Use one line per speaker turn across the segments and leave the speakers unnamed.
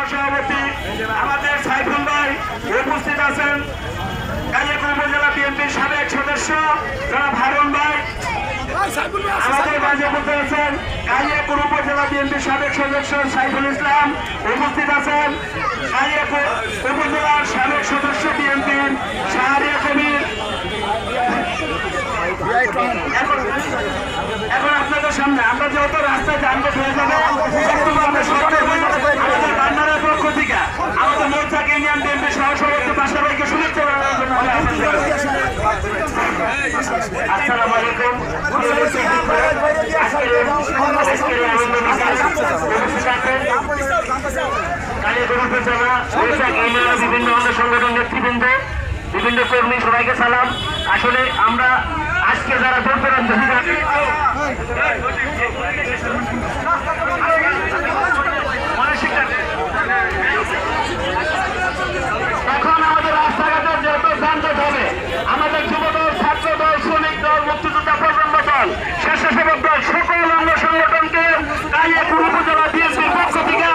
সহসভাপতি আমাদের সাইফুল ভাই উপস্থিত আছেন। কালিয়াকুর উপজেলা বিএনপির সাবেক সদস্য জনাব হারুন ভাই। আমাদের মাঝে উপস্থিত আছেন কালিয়াকুর উপজেলা বিএনপির সাবেক সদস্য সাইফুল ইসলাম। উপস্থিত আছেন কালিয়াকুর উপজেলার সাবেক সদস্য বিএনপির শাহরিয়া কবির। এখন এখন আপনাদের সামনে আমরা যেহেতু রাস্তায় যানজট হয়ে যাবে মোর্চা ইউনিয়নের বিভিন্ন অঙ্গ সংগঠন নেতৃবৃন্দ বিভিন্ন কর্মী সবাইকে সালাম আসলে আমরা আজকে যারা দূর দূরান্ত আমরা সংগঠনকে কালিয়াকুর উপজেলা বিএনপির পক্ষ থেকে।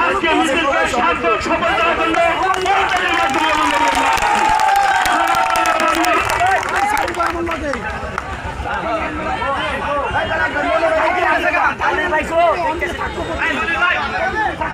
আজকে মিছিলকে সার্থক সফল করার জন্য মাধ্যমে